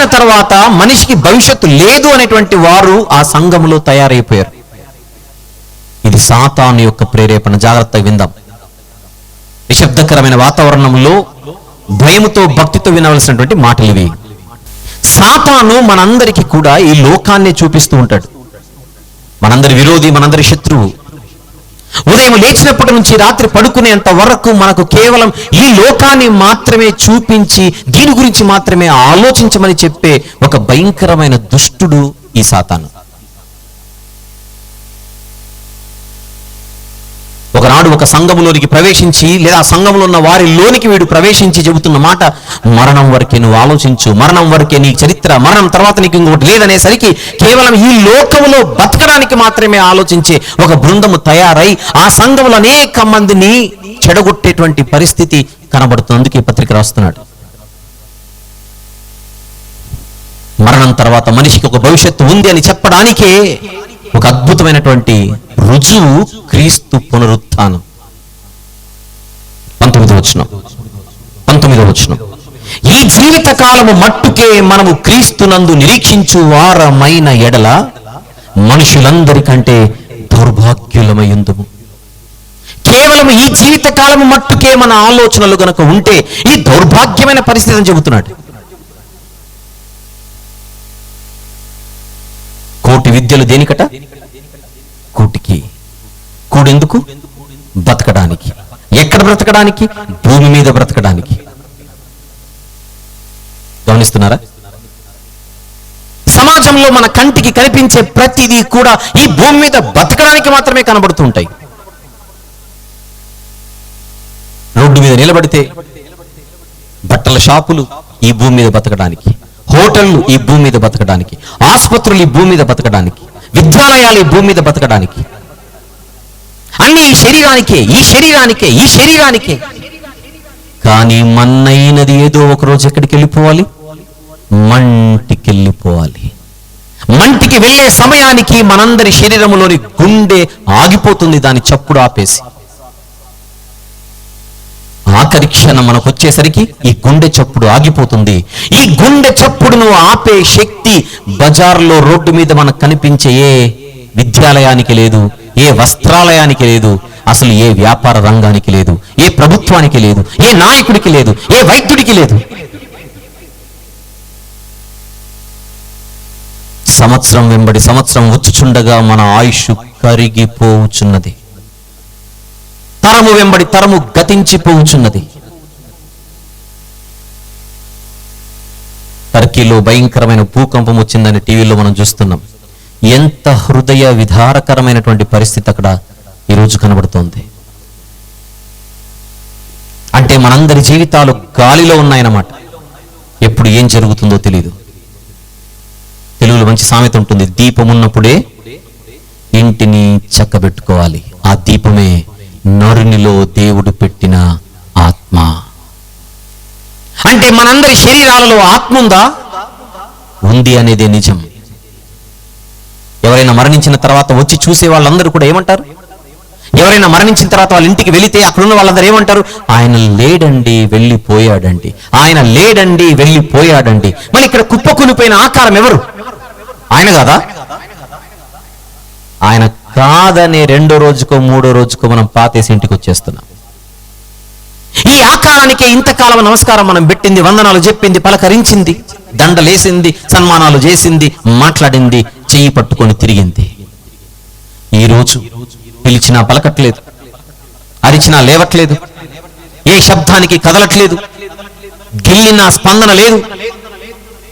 మరణించిన తర్వాత మనిషికి భవిష్యత్తు లేదు అనేటువంటి వారు ఆ సంఘములో తయారైపోయారు. ఇది సాతాను యొక్క ప్రేరేపణ. జాగ్రత్తగా విందాం. నిశ్శబ్దకరమైన వాతావరణంలో భయముతో భక్తితో వినవలసినటువంటి మాటలు ఇవి. సాతాను మనందరికీ కూడా ఈ లోకాన్ని చూపిస్తూ ఉంటాడు. మనందరి విరోధి మనందరి శత్రువు. ఉదయం లేచినప్పటి నుంచి రాత్రి పడుకునేంత వరకు మనకు కేవలం ఈ లోకాన్ని మాత్రమే చూపించి దీని గురించి మాత్రమే ఆలోచించమని చెప్పే ఒక భయంకరమైన దుష్టుడు ఈ సాతాను. ఒకనాడు ఒక సంఘములోనికి ప్రవేశించి లేదా ఆ సంఘంలో ఉన్న వారిలోనికి వీడు ప్రవేశించి చెబుతున్న మాట మరణం వరకే నువ్వు ఆలోచించు మరణం వరకే నీ చరిత్ర మరణం తర్వాత నీకు ఇంకోటి లేదనేసరికి కేవలం ఈ లోకములో బతకడానికి మాత్రమే ఆలోచించే ఒక బృందము తయారై ఆ సంఘములో అనేక మందిని చెడగొట్టేటువంటి పరిస్థితి కనబడుతుంది. అందుకే పత్రిక రాస్తున్నాడు. మరణం తర్వాత మనిషికి ఒక భవిష్యత్తు ఉంది అని చెప్పడానికే ఒక అద్భుతమైనటువంటి రుజువు క్రీస్తు పునరుత్థానం పంతొమ్మిది వచ్చిన పంతొమ్మిదో వచ్చిన ఈ జీవిత కాలము మట్టుకే మనము క్రీస్తునందు నిరీక్షించు వారమైన ఎడల మనుషులందరికంటే దౌర్భాగ్యులమయ్యుందుము. కేవలం ఈ జీవిత కాలము మట్టుకే మన ఆలోచనలు గనక ఉంటే ఈ దౌర్భాగ్యమైన పరిస్థితి అని చెబుతున్నాడు. కోటి విద్యలు దేనికట? కోటికి. కూడెందుకు? బతకడానికి ఎక్కడ బ్రతకడానికి? భూమి మీద బ్రతకడానికి. గమనిస్తున్నారా? సమాజంలో మన కంటికి కనిపించే ప్రతిదీ కూడా ఈ భూమి మీద బతకడానికి మాత్రమే కనబడుతూ ఉంటాయి. రోడ్డు మీద నిలబడితే బట్టల షాపులు ఈ భూమి మీద బతకడానికి హోటళ్ళు ఈ భూమి మీద బతకడానికి ఆసుపత్రులు ఈ భూమి మీద బతకడానికి విద్యాలయాలు ఈ భూమి మీద బతకడానికి. అన్ని ఈ శరీరానికే ఈ శరీరానికే ఈ శరీరానికే. కానీ మన్నైనది ఏదో ఒక రోజు ఎక్కడికి వెళ్ళిపోవాలి? మంటికి వెళ్ళిపోవాలి మంటికి వెళ్ళే సమయానికి మనందరి శరీరంలోని గుండె ఆగిపోతుంది దాని చప్పుడు ఆపేసి. ఆఖరి క్షణం మనకు వచ్చేసరికి ఈ గుండె చప్పుడు ఆగిపోతుంది. ఈ గుండె చప్పుడును ఆపే శక్తి బజార్లో రోడ్డు మీద మనకు కనిపించే ఏ విద్యాలయానికి లేదు ఏ వస్త్రాలయానికి లేదు అసలు ఏ వ్యాపార రంగానికి లేదు ఏ ప్రభుత్వానికి లేదు ఏ నాయకుడికి లేదు ఏ వైద్యుడికి లేదు. సంవత్సరం వెంబడి సంవత్సరం వచ్చుచుండగా మన ఆయుష్ కరిగిపోవుచున్నది తరము వెంబడి తరము గతించిపోవుచున్నది టర్కీలో భయంకరమైన భూకంపం వచ్చిందని టీవీలో మనం చూస్తున్నాం. ఎంత హృదయ విధారకరమైనటువంటి పరిస్థితి అక్కడ ఈరోజు కనబడుతోంది. అంటే మనందరి జీవితాలు గాలిలో ఉన్నాయన్నమాట. ఎప్పుడు ఏం జరుగుతుందో తెలియదు తెలుగులో మంచి సామెత ఉంటుంది దీపం ఉన్నప్పుడే ఇంటిని చక్కబెట్టుకోవాలి. ఆ దీపమే నరునిలో దేవుడు పెట్టిన ఆత్మ. అంటే మనందరి శరీరాలలో ఆత్మ ఉందా? ఉంది అనేది నిజం. ఎవరైనా మరణించిన తర్వాత వచ్చి చూసే వాళ్ళందరూ కూడా ఏమంటారు? ఎవరైనా మరణించిన తర్వాత వాళ్ళ ఇంటికి వెళితే అక్కడున్న వాళ్ళందరూ ఏమంటారు? ఆయన లేడండి వెళ్ళిపోయాడండి. ఆయన లేడండి వెళ్ళిపోయాడండి. మరి ఇక్కడ కుప్పకూలిపోయిన ఆకారం ఎవరు? ఆయన కాదా? ఆయన రాదని రెండో రోజుకో మూడో రోజుకో మనం పాతేసి ఇంటికి వచ్చేస్తున్నాం. ఈ ఆకారానికే ఇంతకాలం నమస్కారం మనం పెట్టింది వందనాలు చెప్పింది పలకరించింది దండలేసింది సన్మానాలు చేసింది మాట్లాడింది చెయ్యి పట్టుకొని తిరిగింది. ఈ రోజు పిలిచినా పలకట్లేదు అరిచినా లేవట్లేదు ఏ శబ్దానికి కదలట్లేదు గిల్లినా స్పందన లేదు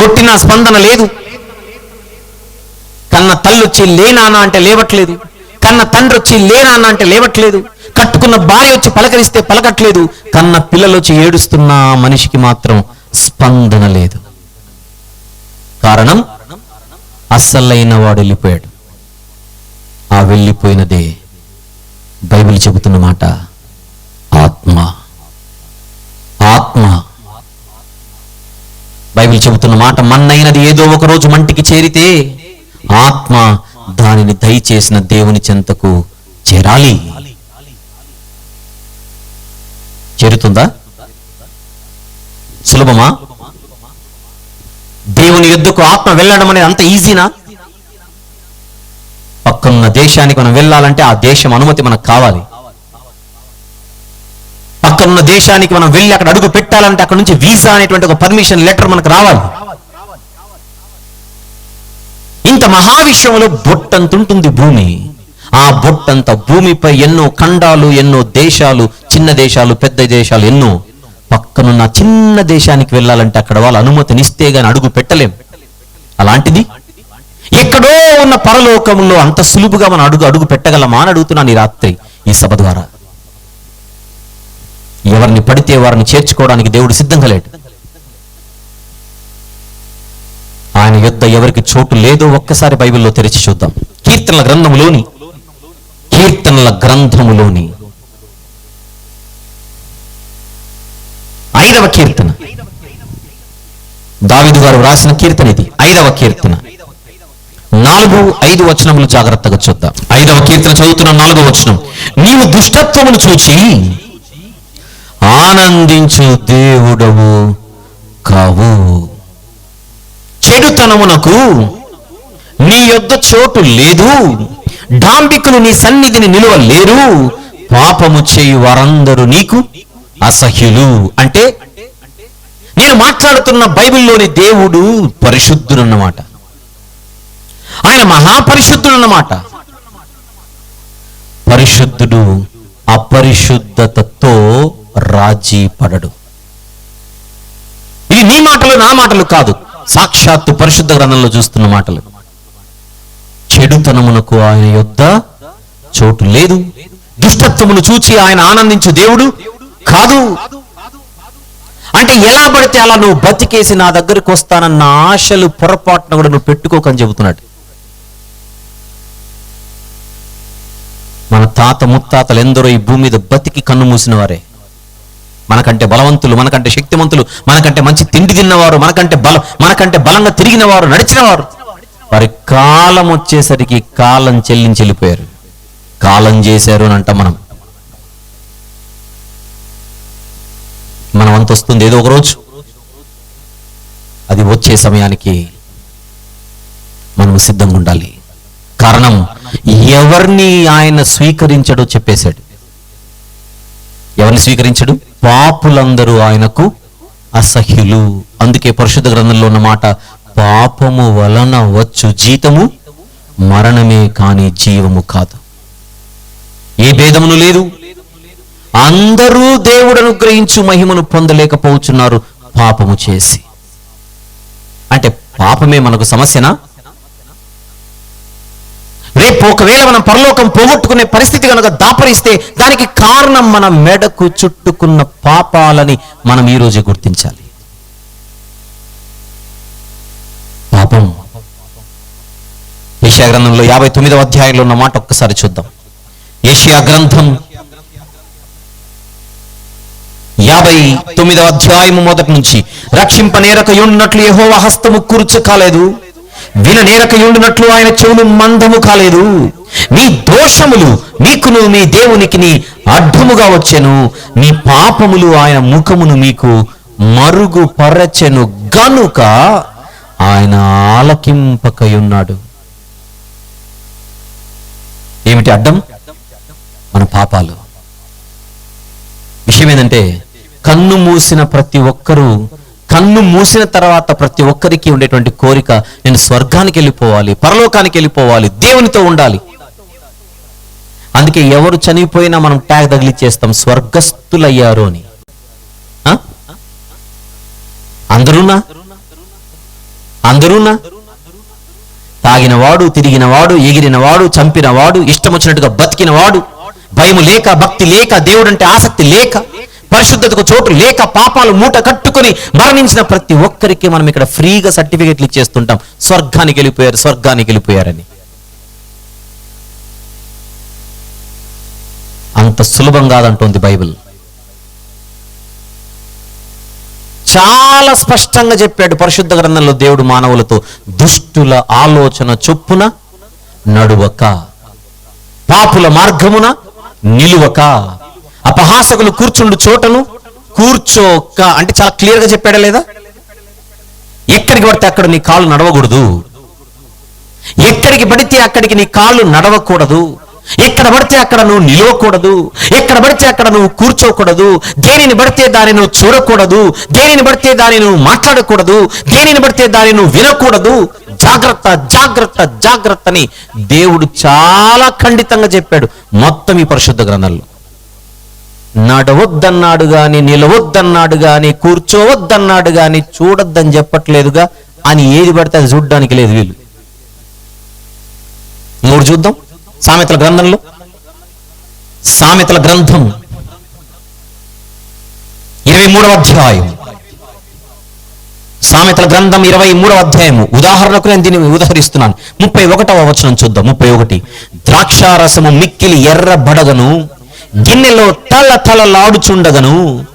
కొట్టినా స్పందన లేదు కన్న తల్లి వచ్చి లేనానా అంటే లేవట్లేదు. కన్న తండ్రి వచ్చి లేనానా అంటే లేవట్లేదు. కట్టుకున్న భార్య వచ్చి పలకరిస్తే పలకట్లేదు. కన్న పిల్లలు వచ్చి ఏడుస్తున్న మనిషికి మాత్రం స్పందన లేదు. కారణం అస్సలైన వాడు వెళ్ళిపోయాడు. ఆ వెళ్ళిపోయినదే బైబిల్ చెబుతున్న మాట ఆత్మ. ఆత్మ. బైబిల్ చెబుతున్న మాట మన్నైనది ఏదో ఒక రోజు మంటికి చేరితే ఆత్మ దానిని దయచేసిన దేవుని చెంతకు చేరాలి. చేరుతుందా? సులభమా? దేవుని యుద్ధకు ఆత్మ వెళ్ళడం అనేది అంత ఈజీనా? పక్కనున్న దేశానికి మనం వెళ్ళాలంటే ఆ దేశం అనుమతి మనకు కావాలి. పక్కనున్న దేశానికి మనం వెళ్ళి అక్కడ అడుగు పెట్టాలంటే అక్కడ నుంచి వీసా అనేటువంటి ఒక పర్మిషన్ లెటర్ మనకు రావాలి. ఇంత మహావిశ్వంలో బొట్టంత ఉంటుంది భూమి. ఆ బొట్టంత భూమిపై ఎన్నో ఖండాలు ఎన్నో దేశాలు చిన్న దేశాలు పెద్ద దేశాలు ఎన్నో. పక్కనున్న చిన్న దేశానికి వెళ్ళాలంటే అక్కడ వాళ్ళు అనుమతినిస్తే గాని అడుగు పెట్టలేం. అలాంటిది? ఎక్కడో ఉన్న పరలోకంలో అంత సులువుగా మనం అడుగు అడుగు పెట్టగలమా అని అడుగుతున్నాను ఈ రాత్రి ఈ సభ ద్వారా. ఎవరిని పడితే వారిని చేర్చుకోవడానికి దేవుడు సిద్ధంగా లేడు. ఆయన యుద్ధ ఎవరికి చోటు లేదో ఒక్కసారి బైబిల్లో తెరిచి చూద్దాం. కీర్తనల గ్రంథములోని కీర్తనల గ్రంథములోని ఐదవ కీర్తన. దావిదు గారు వ్రాసిన కీర్తన ఇది. ఐదవ కీర్తన. నాలుగు ఐదు వచనములు జాగ్రత్తగా చూద్దాం. ఐదవ కీర్తన చదువుతున్న నాలుగవ వచనం. నీవు దుష్టత్వమును చూచి ఆనందించు దేవుడవు కావు. చెడుతనమునకు నీ యొద్ద చోటు లేదు. డాంబికులు నీ సన్నిధిని నిలువ లేరు పాపము చేయు వారందరూ నీకు అసహ్యులు. అంటే నేను మాట్లాడుతున్న బైబిల్లోని దేవుడు పరిశుద్ధుడన్నమాట. ఆయన మహాపరిశుద్ధుడన్నమాట. పరిశుద్ధుడు అపరిశుద్ధతతో రాజీ పడడు ఇది నీ మాటలు నా మాటలు కాదు. సాక్షాత్తు పరిశుద్ధ గ్రంథంలో చూస్తున్న మాటలు. చెడుతనమునకు ఆయన యొద్ద చోటు లేదు. దుష్టత్వమును చూచి ఆయన ఆనందించు దేవుడు కాదు. అంటే ఎలా పడితే అలా నువ్వు బతికేసి నా దగ్గరికి వస్తానన్న ఆశలు పొరపాటున కూడా నువ్వు పెట్టుకోకని చెబుతున్నాడు. మన తాత ముత్తాతలు ఎందరో ఈ భూమి మీద బతికి కన్ను మూసిన వారే. మనకంటే బలవంతులు మనకంటే శక్తివంతులు మనకంటే మంచి తిండి తిన్నవారు మనకంటే బలం మనకంటే బలంగా తిరిగిన వారు నడిచిన వారు వారి కాలం వచ్చేసరికి కాలం చెల్లించి వెళ్ళిపోయారు. కాలం చేశారు అని అంటాం మనం. మనం అంత వస్తుంది ఏదో ఒక రోజు. అది వచ్చే సమయానికి మనం సిద్ధంగా ఉండాలి. కారణం ఎవరిని ఆయన స్వీకరించడో చెప్పేశాడు. ఎవరిని స్వీకరించడు? పాపులందరూ ఆయనకు అసహ్యులు. అందుకే పరిశుద్ధ గ్రంథంలో ఉన్న మాట పాపము వలన వచ్చు జీతము మరణమే కాని జీవము కాదు. ఏ భేదమును లేదు. అందరూ దేవుడు అనుగ్రహించు మహిమను పొందలేకపోతున్నారు పాపము చేసి. అంటే పాపమే మనకు సమస్యనా? రేపు ఒకవేళ మనం పరలోకం పోగొట్టుకునే పరిస్థితి కనుక దాపరిస్తే దానికి కారణం మన మెడకు చుట్టుకున్న పాపాలని మనం ఈ గుర్తించాలి. పాపం. ఏషియా గ్రంథంలో యాభై తొమ్మిదవ అధ్యాయంలో ఉన్న మాట ఒక్కసారి చూద్దాం. ఏషియా గ్రంథం యాభై తొమ్మిదవ అధ్యాయము మొదటి నుంచి రక్షింప నేరక యుండినట్లు హస్తము కూర్చు కాలేదు విననేరకయుండునట్లు ఆయన చెవులు మందము కాలేదు. మీ దోషములు మీకును మీ దేవునికి నీ అడ్డముగా వచ్చెను. మీ పాపములు ఆయన ముఖమును మీకు మరుగు పరచెను గనుక ఆయన ఆలకింపకయున్నాడు. ఏమిటి అడ్డం మన పాపాలు. విషయం ఏంటంటే కన్ను మూసిన ప్రతి ఒక్కరూ కన్ను మూసిన తర్వాత ప్రతి ఒక్కరికి ఉండేటువంటి కోరిక నేను స్వర్గానికి వెళ్ళిపోవాలి పరలోకానికి వెళ్ళిపోవాలి దేవునితో ఉండాలి. అందుకే ఎవరు చనిపోయినా మనం ట్యాగ్ తగిలిచ్చేస్తాం స్వర్గస్థులయ్యారు అని. ఆ? అందరూనా? అందరూనా? తాగినవాడు తిరిగినవాడు ఎగిరినవాడు చంపినవాడు ఇష్టం వచ్చినట్టుగా బతికినవాడు భయం లేక భక్తి లేక దేవుడంటే ఆసక్తి లేక పరిశుద్ధతకు చోటు లేక పాపాలు మూట కట్టుకొని మరణించిన ప్రతి ఒక్కరికి మనం ఇక్కడ ఫ్రీగా సర్టిఫికెట్లు ఇచ్చేస్తుంటాం. స్వర్గానికి వెళ్ళిపోయారు స్వర్గానికి వెళ్ళిపోయారని. అంత సులభం కాదంటోంది బైబిల్. చాలా స్పష్టంగా చెప్పాడు పరిశుద్ధ గ్రంథంలో దేవుడు మానవులతో దుష్టుల ఆలోచన చొప్పున నడువక పాపుల మార్గమున నిలువక అపహాసకులు కూర్చుండు చోటను కూర్చోక అంటే చాలా క్లియర్గా చెప్పాడా లేదా? ఎక్కడికి పడితే అక్కడ నీ కాళ్ళు నడవకూడదు. ఎక్కడికి పడితే అక్కడికి నీ కాళ్ళు నడవకూడదు. ఎక్కడ పడితే అక్కడ నువ్వు నిలవకూడదు. ఎక్కడ పడితే అక్కడ నువ్వు కూర్చోకూడదు. దేనిని పడితే దాన్ని నువ్వు చూడకూడదు. దేనిని పడితే దాన్ని నువ్వు మాట్లాడకూడదు. దేనిని పడితే దాన్ని నువ్వు వినకూడదు. జాగ్రత్త జాగ్రత్త జాగ్రత్త అని దేవుడు చాలా ఖండితంగా చెప్పాడు మొత్తం ఈ పరిశుద్ధ గ్రంథంలో. నడవద్దన్నాడు గాని నిలవద్దన్నాడు గాని కూర్చోవద్దన్నాడు గాని చూడొద్దని చెప్పట్లేదుగా అని ఏది పడితే అది చూడడానికి లేదు వీళ్ళు. మూడు చూద్దాం. సామెతల గ్రంథంలో. సామెతల గ్రంథం. ఇరవై మూడవ అధ్యాయం. సామెతల గ్రంథం ఇరవై మూడవ అధ్యాయము. ఉదాహరణకు నేను దీన్ని ఉదహరిస్తున్నాను. ముప్పై ఒకటవ వచనం చూద్దాం. ముప్పై ఒకటి. ద్రాక్షారసము మిక్కిలి ఎర్ర బడగను గిన్నెలో తల తలలాడుచుండగను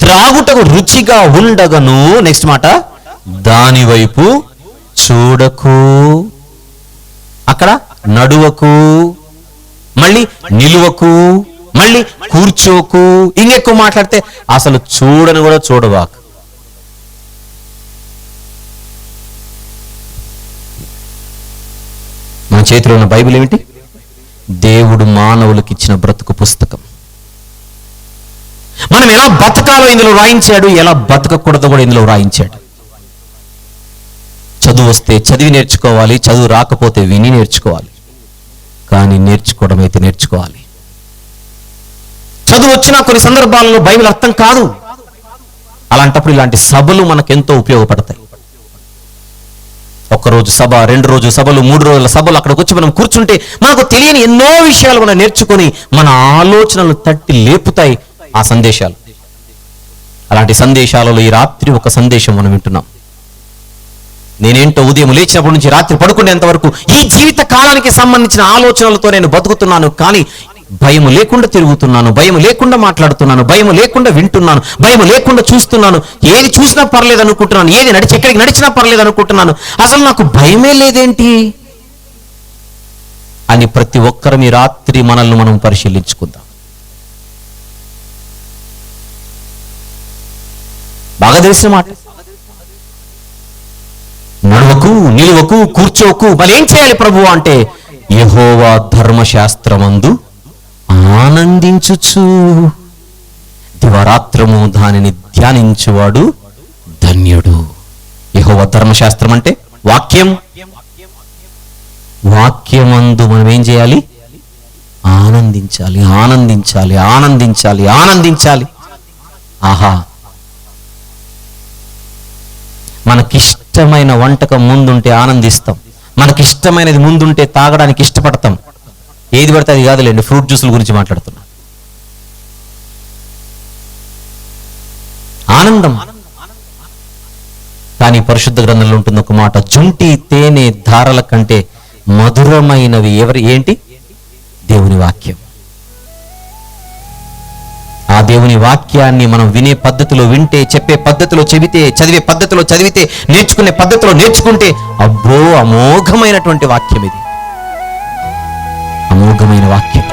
త్రాగుటకు రుచిగా ఉండగను. నెక్స్ట్ మాట దాని వైపు చూడకు. అక్కడ నడువకు. మళ్ళీ నిలువకు. మళ్ళీ కూర్చోకు. ఇంకెక్కువ మాట్లాడితే అసలు చూడని కూడా చూడవాకు. మన చేతిలో ఉన్న బైబిల్ ఏమిటి? దేవుడు మానవులకు ఇచ్చిన బ్రతుకు పుస్తకం. మనం ఎలా బతకాలో ఇందులో రాయించాడు ఎలా బతకకూడదో కూడా ఇందులో రాయించాడు. చదువు వస్తే చదివి నేర్చుకోవాలి చదువు రాకపోతే విని నేర్చుకోవాలి. కానీ నేర్చుకోవడం అయితే నేర్చుకోవాలి. చదువు వచ్చిన కొన్ని సందర్భాలలో బైబిల్ అర్థం కాదు. అలాంటప్పుడు ఇలాంటి సభలు మనకెంతో ఉపయోగపడతాయి. రోజు సభ రెండు రోజు సభలు మూడు రోజుల సభలు అక్కడికి వచ్చి మనం కూర్చుంటే మనకు తెలియని ఎన్నో విషయాలు మనం నేర్చుకొని మన ఆలోచనలు తట్టి లేపుతాయి. ఆ సందేశాలు. అలాంటి సందేశాలలో ఈ రాత్రి ఒక సందేశం మనం వింటున్నాం. నేనేంటో ఉదయం లేచినప్పటి నుంచి రాత్రి పడుకునేంత వరకు ఈ జీవిత కాలానికి సంబంధించిన ఆలోచనలతో నేను బతుకుతున్నాను కానీ భయం లేకుండా తిరుగుతున్నాను భయం లేకుండా మాట్లాడుతున్నాను భయం లేకుండా వింటున్నాను భయం లేకుండా చూస్తున్నాను. ఏది చూసినా పర్లేదు అనుకుంటున్నాను ఏది నడిచి ఎక్కడికి నడిచినా పర్లేదు అనుకుంటున్నాను. అసలు నాకు భయమే లేదేంటి? అని ప్రతి ఒక్కరం ఈ రాత్రి మనల్ని మనం పరిశీలించుకుందాం. బాగా తెలిసిన మాట. నడవకు నిలువకు కూర్చోకు మరి ఏం చేయాలి ప్రభు అంటే యహోవా ధర్మశాస్త్రమందు ఆనందించుచు. దివరాత్రము దానిని ధ్యానించువాడు ధన్యుడు. యహోవ ధర్మశాస్త్రం అంటే వాక్యం. వాక్యమందు మనం ఏం చేయాలి? ఆనందించాలి ఆనందించాలి ఆనందించాలి ఆనందించాలి. ఆహా మనకిష్టమైన వంటకం ముందుంటే ఆనందిస్తాం. మనకిష్టమైనది ముందుంటే తాగడానికి ఇష్టపడతాం. ఏది పడితే అది కాదులేండి ఫ్రూట్ జ్యూసుల గురించి మాట్లాడుతున్నా. ఆనందం. కానీ పరిశుద్ధ గ్రంథంలో ఉంటుంది ఒక మాట జుంటి తేనె ధారల కంటే మధురమైనవి ఎవరు ఏంటి? దేవుని వాక్యం. ఆ దేవుని వాక్యాన్ని మనం వినే పద్ధతిలో వింటే చెప్పే పద్ధతిలో చెబితే చదివే పద్ధతిలో చదివితే నేర్చుకునే పద్ధతిలో నేర్చుకుంటే అబ్బో అమోఘమైనటువంటి వాక్యం ఇది. అమోఘమైన వాక్యం.